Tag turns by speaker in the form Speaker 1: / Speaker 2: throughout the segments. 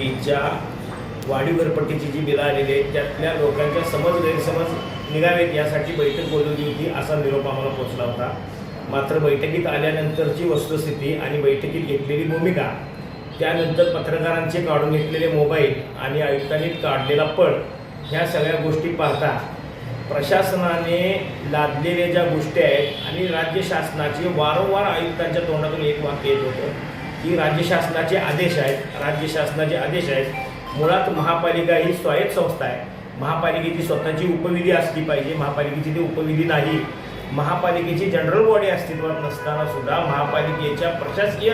Speaker 1: तिच्या वाढीवरपट्टीची जी बिलं आलेली आहेत त्यातल्या लोकांच्या समज गैरसमज निघावेत यासाठी बैठक बोलवली होती असा निरोप आम्हाला पोचला होता. मात्र बैठकीत आल्यानंतरची वस्तुस्थिती आणि बैठकीत घेतलेली भूमिका त्यानंतर पत्रकारांचे काढून घेतलेले मोबाईल आणि आयुक्तांनी काढलेला पळ ह्या सगळ्या गोष्टी पाहता प्रशासनाने लादलेल्या ज्या गोष्टी आहेत आणि राज्य शासनाची वारंवार आयुक्तांच्या तोंडातून एक वाक्य येत होतं ही राज्य शासनाचे आदेश आहेत राज्य शासनाचे आदेश आहेत. मुळात महापालिका ही स्वायत्त संस्था आहे. महापालिकेची स्वतःची उपविधी असली पाहिजे. महापालिकेची ती उपविधी नाही. महापालिकेची जनरल बॉडी अस्तित्वात नसताना सुद्धा महापालिकेच्या प्रशासकीय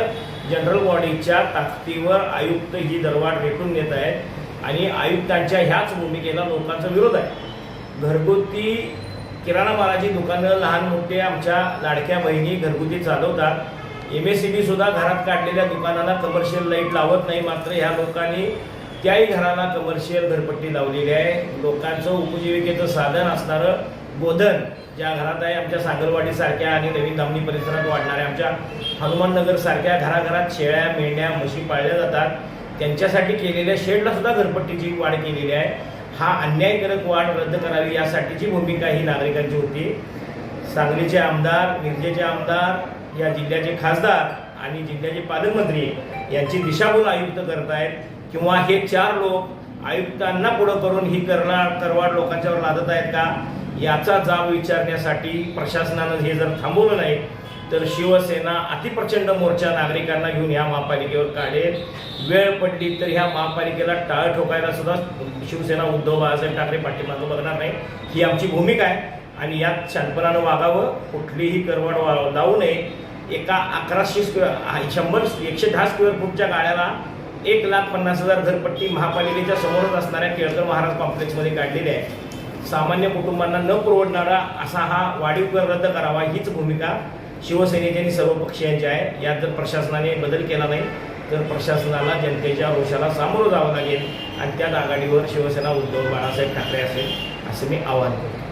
Speaker 1: जनरल बॉडीच्या ताकदीवर आयुक्त ही दरवाढ रेटून घेत आहेत आणि आयुक्तांच्या ह्याच भूमिकेला लोकांचा विरोध आहे. घरगुती किराणा मालाची दुकानं लहान मोठे आमच्या लाडक्या बहिणी घरगुती चालवतात. एम एस सी बी सुद्धा घरात काढलेल्या दुकानाला कमर्शियल लाइट लावत नाही मात्र ह्या लोकांनी त्याही घराला कमर्शियल घरपट्टी लावलेली आहे. लोकांचं उपजीविकेचं साधन असणारं गोधन ज्या घरात आहे आमच्या सागरवाडीसारख्या आणि नवीन धामणी परिसरात वाढणाऱ्या आमच्या हनुमाननगरसारख्या घराघरात शेळ्या मेंढ्या म्हशी पाळल्या जातात. त्यांच्यासाठी केलेल्या शेडला सुद्धा घरपट्टीची वाढ केलेली आहे. हा अन्यायकारक वाढ रद्द करावी यासाठीची भूमिका ही नागरिकांची होती. सांगलीचे आमदार मिरजेचे आमदार या जिल्ह्याचे खासदार आणि जिल्ह्याचे पालकमंत्री यांची दिशाभूल आयुक्त करतायत. किंवा हे चार लोक आयुक्तांना पुढं करून ही करला करवाड लोकांच्यावर लादत आहेत का? याचा जाब विचारण्यासाठी प्रशासनानं हे जर थांबवलं नाही तर शिवसेना अतिप्रचंड मोर्चा नागरिकांना घेऊन ह्या महापालिकेवर काढेल. वेळ पडली तर ह्या महापालिकेला टाळ ठोकायला सुद्धा शिवसेना उद्धव बाळासाहेब ठाकरे पाठिंबा बघणार नाही. ही आमची भूमिका आहे. आणि यात शांतपणानं वागावं कुठलीही करवड वा- लावू नये. एका अकराशे स्क्वेअर शंभर एकशे दहा स्क्वेअर फूटच्या गाड्याला एक लाख पन्नास हजार घरपट्टी महापालिकेच्या समोरच असणाऱ्या केळकर महाराज कॉम्प्लेक्समध्ये काढलेली आहे. सामान्य कुटुंबांना न परवडणारा असा हा वाढीव कर रद्द करावा हीच भूमिका शिवसेनेची आणि सर्व पक्षीयांची आहे. यात जर प्रशासनाने बदल केला नाही तर प्रशासनाला जनतेच्या रोषाला सामोरं जावं लागेल. आणि त्याच आघाडीवर शिवसेना उद्धव बाळासाहेब ठाकरे असेल असं मी आवाहन करतो.